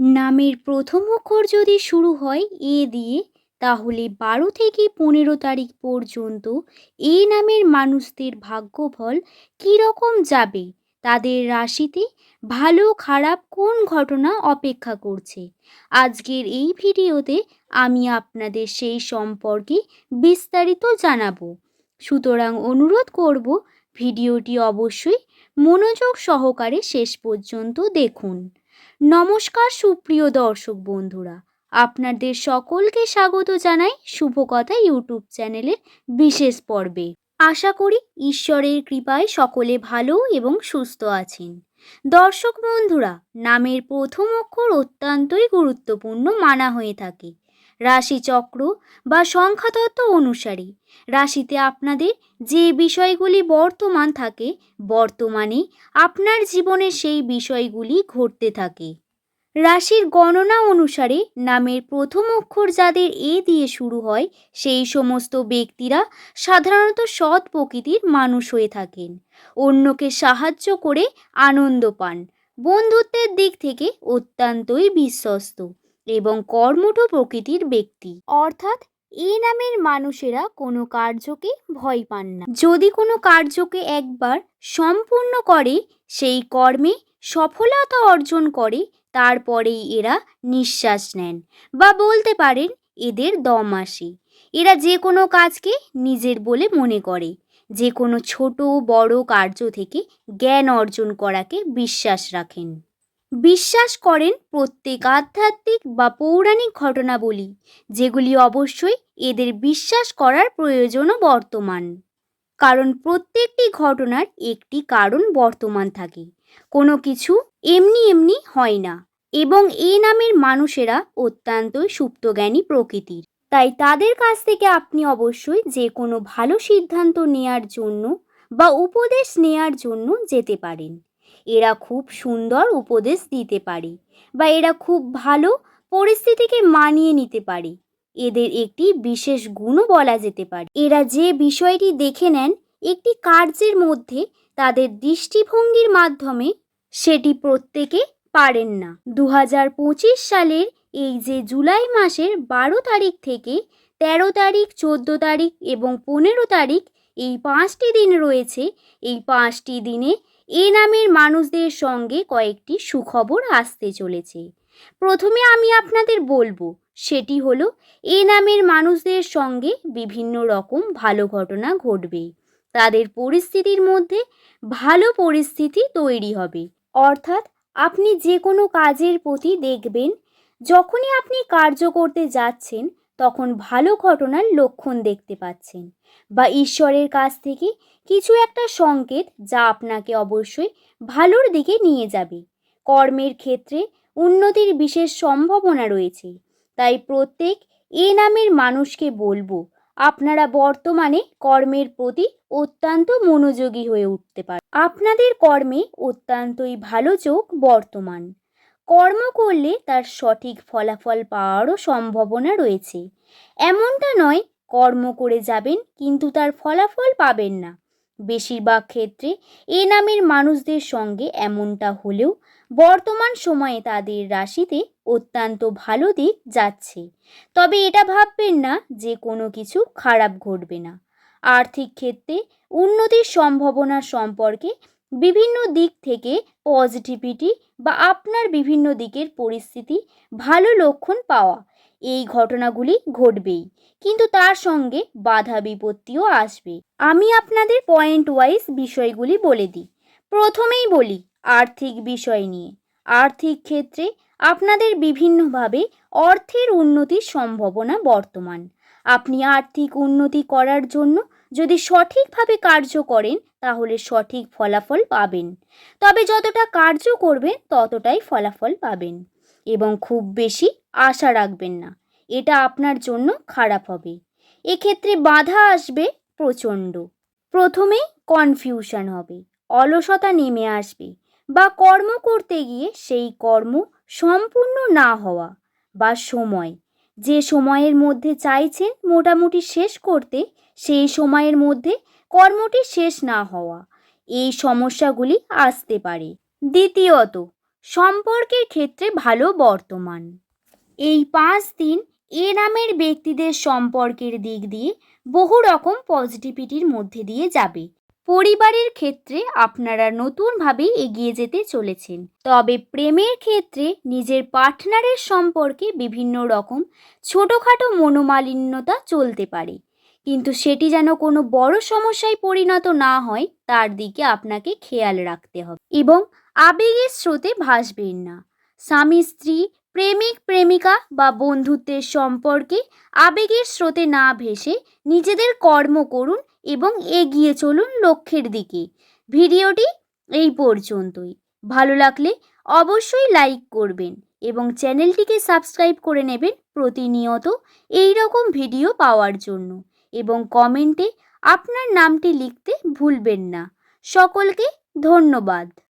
নামের প্রথম অক্ষর যদি শুরু হয় এ দিয়ে, তাহলে বারো থেকে পনেরো তারিখ পর্যন্ত এ নামের মানুষদের ভাগ্যফল কীরকম যাবে? তাদের রাশিতে ভালো খারাপ কোন ঘটনা অপেক্ষা করছে? আজকের এই ভিডিওতে আমি আপনাদের সেই সম্পর্কে বিস্তারিত জানাব। সুতরাং অনুরোধ করব, ভিডিওটি অবশ্যই মনোযোগ সহকারে শেষ পর্যন্ত দেখুন। নমস্কার সুপ্রিয় দর্শক বন্ধুরা, আপনাদের সকলকে স্বাগত জানাই শুভকথা ইউটিউব চ্যানেলের বিশেষ পর্বে। আশা করি ঈশ্বরের কৃপায় সকলে ভালো এবং সুস্থ আছেন। দর্শক বন্ধুরা, নামের প্রথম অক্ষর অত্যন্তই গুরুত্বপূর্ণ মানা হয়ে থাকে। রাশিচক্র বা সংখ্যাতত্ত্ব অনুসারে। রাশিতে আপনাদের যে বিষয়গুলি বর্তমান থাকে, বর্তমানে আপনার জীবনে সেই বিষয়গুলি ঘটতে থাকে। রাশির গণনা অনুসারে নামের প্রথম অক্ষর যাদের এ দিয়ে শুরু হয়, সেই সমস্ত ব্যক্তিরা সাধারণত সৎ প্রকৃতির মানুষ হয়ে থাকেন। অন্যকে সাহায্য করে আনন্দ পান। বন্ধুত্বের দিক থেকে অত্যন্তই বিশ্বস্ত। এবং কর্মঠ প্রকৃতির ব্যক্তি। অর্থাৎ এ নামের মানুষেরা কোনো কার্যকে ভয় পান না। যদি কোনো কার্যকে একবার সম্পূর্ণ করে, সেই কর্মে সফলতা অর্জন করে, তারপরেই এরা নিঃশ্বাস নেন বা বলতে পারেন এদের দম আসে। এরা যে কোনো কাজকে নিজের বলে মনে করে। যে কোনো ছোট বড় কার্য থেকে জ্ঞান অর্জন করাকে বিশ্বাস রাখেন। বিশ্বাস করেন প্রত্যেক আধ্যাত্মিক বা পৌরাণিক ঘটনাবলী, যেগুলি অবশ্যই এদের বিশ্বাস করার প্রয়োজনও বর্তমান। কারণ প্রত্যেকটি ঘটনার একটি কারণ বর্তমান থাকে, কোনো কিছু এমনি এমনি হয় না, এবং এ নামের মানুষেরা অত্যন্তই সুপ্তজ্ঞানী প্রকৃতির। তাই তাদের কাছ থেকে আপনি অবশ্যই যে কোনো ভালো সিদ্ধান্ত নেয়ার জন্য বা উপদেশ নেয়ার জন্য যেতে পারেন। এরা খুব সুন্দর উপদেশ দিতে পারে বা এরা খুব ভালো পরিস্থিতিকে মানিয়ে নিতে পারে। এদের একটি বিশেষ গুণও বলা যেতে পারে। এরা যে বিষয়টি দেখে নেন, একটি কার্যের মধ্যে তাদের দৃষ্টিভঙ্গির মাধ্যমে সেটি প্রত্যেকে পারেন না। দু সালের এই যে জুলাই মাসের বারো তারিখ থেকে তেরো তারিখ, চোদ্দ তারিখ এবং পনেরো তারিখ এই পাঁচটি দিন রয়েছে। এই পাঁচটি দিনে এ নামের মানুষদের সঙ্গে কয়েকটি সুখবর আসতে চলেছে। প্রথমে আমি আপনাদের বলব, সেটি হলো, এ নামের মানুষদের সঙ্গে বিভিন্ন রকম ভালো ঘটনা ঘটবে। তাদের পরিস্থিতির মধ্যে ভালো পরিস্থিতি তৈরি হবে। অর্থাৎ, আপনি যে কোনো কাজের প্রতি দেখবেন, যখনই আপনি কার্য করতে যাচ্ছেন তখন ভালো ঘটনার লক্ষণ দেখতে পাচ্ছেন। বা ঈশ্বরের কাছ থেকে কিছু একটা সংকেত যা আপনাকে অবশ্যই ভালোর দিকে নিয়ে যাবে। কর্মের ক্ষেত্রে উন্নতির বিশেষ সম্ভাবনা রয়েছে। তাই প্রত্যেক এ নামের মানুষকে বলব, আপনারা বর্তমানে কর্মের প্রতি অত্যন্ত মনোযোগী হয়ে উঠতে পারেন আপনাদের কর্মে অত্যন্তই ভালো চোখ বর্তমান। কর্ম করলে তার সঠিক ফলাফল পাওয়ারও সম্ভাবনা রয়েছে। এমনটা নয় কর্ম করে যাবেন, কিন্তু তার ফলাফল পাবেন না। বেশিরভাগ ক্ষেত্রে এ নামের মানুষদের সঙ্গে এমনটা হলেও বর্তমান সময়ে তাদের রাশিতে অত্যন্ত ভালো দিক যাচ্ছে। তবে এটা ভাববেন না যে কোনো কিছু খারাপ ঘটবে না। আর্থিক ক্ষেত্রে উন্নতির সম্ভাবনা সম্পর্কে বিভিন্ন দিক থেকে পজিটিভিটি বা আপনার বিভিন্ন দিকের পরিস্থিতি ভালো লক্ষণ পাওয়া। এই ঘটনাগুলি ঘটবেই, কিন্তু তার সঙ্গে বাধা বিপত্তিও আসবে। আমি আপনাদের পয়েন্ট ওয়াইজ বিষয়গুলি বলে দিই। প্রথমেই বলি, আর্থিক বিষয় নিয়ে। আর্থিক ক্ষেত্রে আপনাদের বিভিন্নভাবে অর্থের উন্নতির সম্ভাবনা বর্তমান। আপনি আর্থিক উন্নতি করার জন্য যদি সঠিকভাবে কার্য করেন, তাহলে সঠিক ফলাফল পাবেন। তবে যতটা কার্য করবেন, ততটাই ফলাফল পাবেন। এবং খুব বেশি আশা রাখবেন না। এটা আপনার জন্য খারাপ হবে। এক্ষেত্রে বাধা আসবে প্রচণ্ড। প্রথমে কনফিউশন হবে। অলসতা নেমে আসবে। বা কর্ম করতে গিয়ে সেই কর্ম সম্পূর্ণ না হওয়া বা সময়। যে সময়ের মধ্যে চাইছেন মোটামুটি শেষ করতে সেই সময়ের মধ্যে কর্মটি শেষ না হওয়া। এই সমস্যাগুলি আসতে পারে। দ্বিতীয়ত, সম্পর্কের ক্ষেত্রে ভালো বর্তমান। এই পাঁচ দিন এ নামের ব্যক্তিদের সম্পর্কের দিক দিয়ে বহু রকম পজিটিভিটির মধ্যে দিয়ে যাবে। পরিবারের ক্ষেত্রে আপনারা নতুনভাবে এগিয়ে যেতে চলেছেন। তবে প্রেমের ক্ষেত্রে নিজের পার্টনারের সম্পর্কে বিভিন্ন রকম ছোটোখাটো মনোমালিন্যতা চলতে পারে। কিন্তু সেটি যেন কোনো বড় সমস্যায় পরিণত না হয়, তার দিকে আপনাকে খেয়াল রাখতে হবে। এবং আবেগের স্রোতে ভাসবেন না। স্বামী, স্ত্রী, প্রেমিক, প্রেমিকা বা বন্ধুত্বের সম্পর্কে আবেগের স্রোতে না ভেসে নিজেদের কর্ম করুন এবং এগিয়ে চলুন লক্ষ্যের দিকে। ভিডিওটি এই পর্যন্তই। ভালো লাগলে অবশ্যই লাইক করবেন এবং চ্যানেলটিকে সাবস্ক্রাইব করে নেবেন প্রতিনিয়ত এই রকম ভিডিও পাওয়ার জন্য। এবং কমেন্টে আপনার নামটি লিখতে ভুলবেন না। সকলকে ধন্যবাদ।